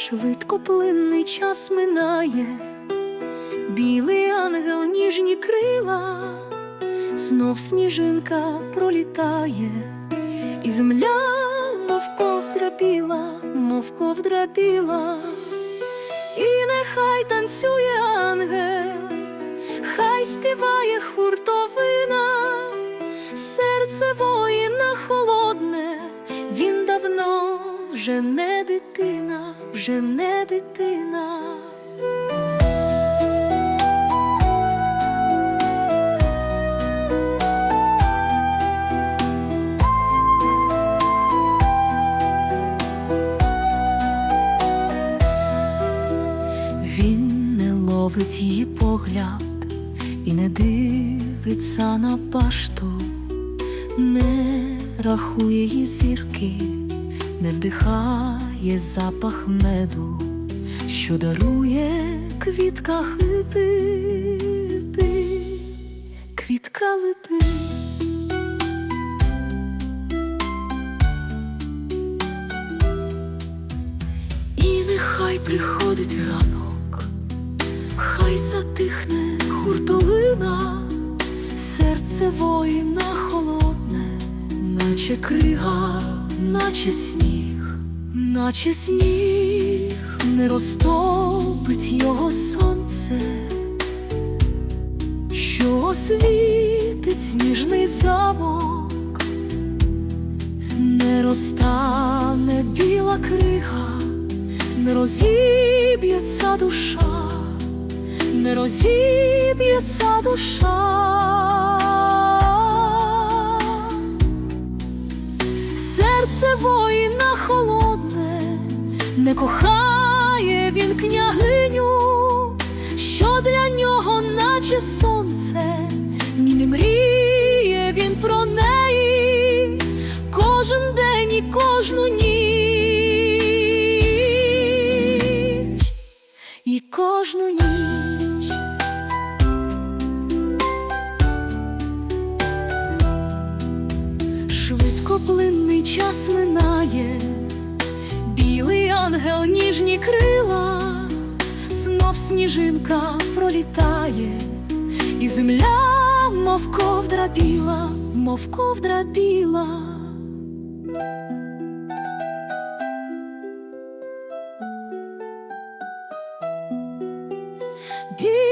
Швидкоплинний час минає, білий ангел ніжні крила, знов сніжинка пролітає, і земля, мов ковдра біла, мов ковдра біла, і нехай танцює ангел, хай співає хуртовина, серце воїна вже не дитина, вже не дитина. Він не ловить її погляд і не дивиться на башту, не рахує її зірки, не вдихає запах меду, що дарує квітка липи, квітка липи. І нехай приходить ранок, хай затихне хуртовина, серце воїна холодне, наче крига, наче сніг, наче сніг не розтопить його сонце, що освітить сніжний замок, не розтане біла крига не розіб'ється душа, не розіб'ється душа. Серце воїна холодне, не кохає він княгиню, що для нього, наче сонце, ні не мріє він про неї кожен день і кожну ніч, і кожну ніч. Швидкоплинний час минає, білий ангел ніжні крила, знов сніжинка пролітає, і земля, мов ковдра біла, мов ковдра біла. І